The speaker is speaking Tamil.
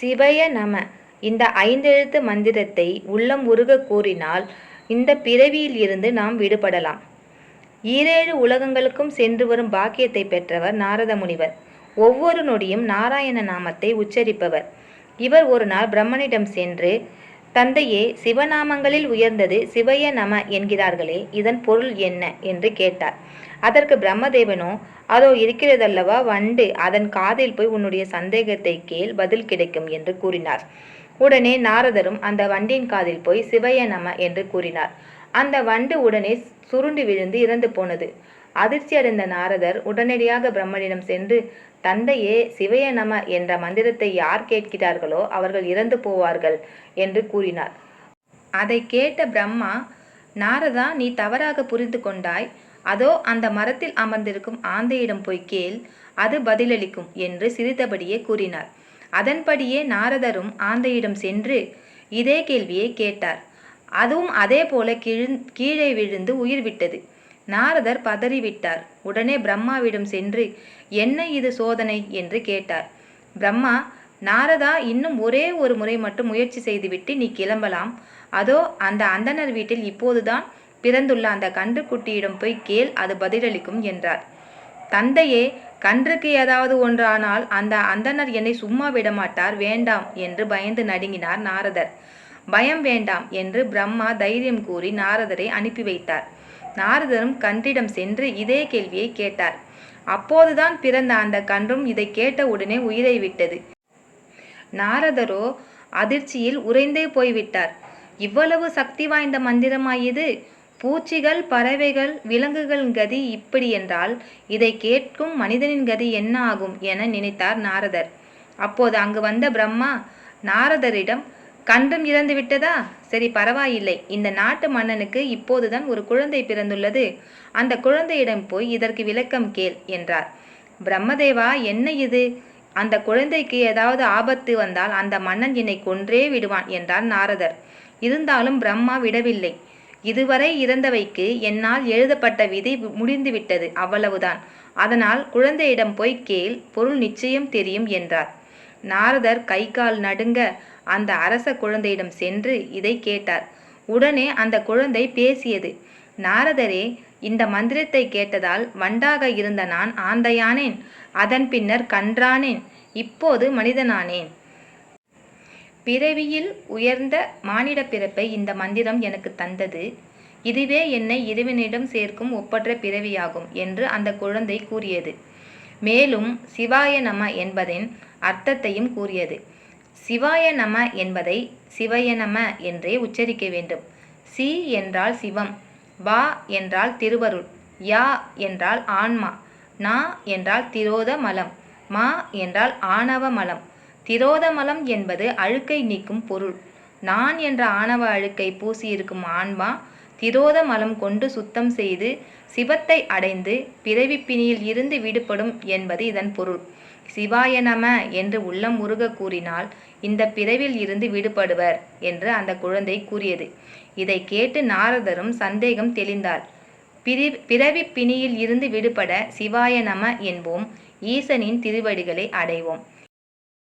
சிவய நம. இந்த ஐந்தெழுத்து மந்திரத்தை உள்ளம் உருக கூறினால் இந்த பிறவியில் இருந்து நாம் விடுபடலாம். ஈரேழு உலகங்களுக்கும் சென்று வரும் பாக்கியத்தை பெற்றவர் நாரத முனிவர். ஒவ்வொரு நொடியும் நாராயண நாமத்தை உச்சரிப்பவர். இவர் ஒரு நாள் பிரம்மனிடம் சென்று தந்தையே சிவநாமங்களில் உயர்ந்தது சிவய நம என்கிறார்களே இதன் பொருள் என்ன? என்று கேட்டார். அதற்கு பிரம்மதேவனோ அதோ இருக்கிறதல்லவா வண்டு அதன் காதில் போய் உன்னுடைய சந்தேகத்தை கேள் பதில் கிடைக்கும் என்று கூறினார். உடனே நாரதரும் அந்த வண்டின் காதில் போய் சிவய நம என்று கூறினார். அந்த வண்டு உடனே சுருண்டு விழுந்து இறந்து போனது. அதிர்ச்சி அடைந்த நாரதர் உடனடியாக பிரம்மனிடம் சென்று தந்தையே சிவய நம என்ற மந்திரத்தை யார் கேட்கிறார்களோ அவர்கள் இறந்து போவார்கள் என்று கூறினார். அதை கேட்ட பிரம்மா நாரதா நீ தவறாக புரிந்து கொண்டாய். அதோ அந்த மரத்தில் அமர்ந்திருக்கும் ஆந்தையிடம் போய் கேள் அது பதிலளிக்கும் என்று சிரித்தபடியே கூறினார். அதன்படியே நாரதரும் ஆந்தையிடம் சென்று இதே கேள்வியை கேட்டார். அதுவும் அதே போல கீழ் கீழே விழுந்து உயிர் விட்டது. நாரதர் பதறிவிட்டார். உடனே பிரம்மாவிடம் சென்று என்ன இது சோதனை? என்று கேட்டார். பிரம்மா நாரதா இன்னும் ஒரே ஒரு முறை மட்டும் முயற்சி செய்துவிட்டு நீ கிளம்பலாம். அதோ அந்த அந்தணர் வீட்டில் இப்போதுதான் பிறந்துள்ள அந்த கன்றுக்குட்டியிடம் போய் கேள் அது பதிலளிக்கும் என்றார். தந்தையே கன்றுக்கு ஏதாவது ஒன்றானால் அந்த அந்தணர் என்னை சும்மா விடமாட்டார் வேண்டாம் என்று பயந்து நடுங்கினார் நாரதர். பயம் வேண்டாம் என்று பிரம்மா தைரியம் கூறி நாரதரை அனுப்பி வைத்தார். நாரதரும் கன்றிடம் சென்று இதே கேள்வியை கேட்டார். அப்போதுதான் பிறந்த அந்த கன்றும் இதை கேட்ட உடனே உயிரை விட்டது. நாரதரோ அதிர்ச்சியில் உறைந்தே போய்விட்டார். இவ்வளவு சக்தி வாய்ந்த மந்திரமாயிது? பூச்சிகள் பறவைகள் விலங்குகள் கதி இப்படி என்றால் இதை கேட்கும் மனிதனின் கதி என்ன ஆகும் என நினைத்தார் நாரதர். அப்போது அங்கு வந்த பிரம்மா நாரதரிடம் கன்றும் இறந்து விட்டதா? சரி பரவாயில்லை. இந்த நாட்டு மன்னனுக்கு இப்போதுதான் ஒரு குழந்தை பிறந்துள்ளது. அந்த குழந்தையிடம் போய் இதற்கு விளக்கம் கேள் என்றார். பிரம்மதேவா என்ன இது? அந்த குழந்தைக்கு ஏதாவது ஆபத்து வந்தால் அந்த மன்னன் என்னை கொன்றே விடுவான் என்றார் நாரதர். இருந்தாலும் பிரம்மா விடவில்லை. இதுவரை இறந்தவைக்கு என்னால் எழுதப்பட்ட விதி முடிந்துவிட்டது அவ்வளவுதான். அதனால் குழந்தையிடம் போய் கேள் பொருள் நிச்சயம் தெரியும் என்றார். நாரதர் கை கால் நடுங்க அந்த அரச குழந்தையிடம் சென்று இதை கேட்டார். உடனே அந்த குழந்தை பேசியது நாரதரே இந்த மந்திரத்தை கேட்டதால் வண்டாக இருந்த நான் ஆந்தையானேன் அதன் பின்னர் கன்றானேன் இப்போது மனிதனானேன். பிறவியில் உயர்ந்த மானிட பிறப்பை இந்த மந்திரம் எனக்கு தந்தது. இதுவே என்னை இறைவனிடம் சேர்க்கும் ஒப்பற்ற பிறவியாகும் என்று அந்த குழந்தை கூறியது. மேலும் சிவாய நம என்பதின் அர்த்தத்தையும் கூறியது. சிவாய நம என்பதை சிவய நம என்றே உச்சரிக்க வேண்டும். சி என்றால் சிவம் பா என்றால் திருவருள் யா என்றால் ஆன்மா நா என்றால் திரோத மலம் மா என்றால் ஆணவ மலம் திரோத மலம் என்பது அழுக்கை நீக்கும் பொருள். நான் என்ற ஆணவ அழுக்கை பூசியிருக்கும் ஆன்மா திரோத மலம் கொண்டு சுத்தம் செய்து சிவத்தை அடைந்து பிறவி பிணியில் இருந்து விடுபடும் என்பது இதன் பொருள். சிவாய நம என்று உள்ளம் உருக கூறினால் இந்த பிறவில் இருந்து விடுபடுவர் என்று அந்த குழந்தை கூறியது. இதை கேட்டு நாரதரும் சந்தேகம் தெளிந்தார். பிரி பிறவி பிணியில் இருந்து விடுபட சிவாய நம என்போம். ஈசனின் திருவடிகளை அடைவோம்.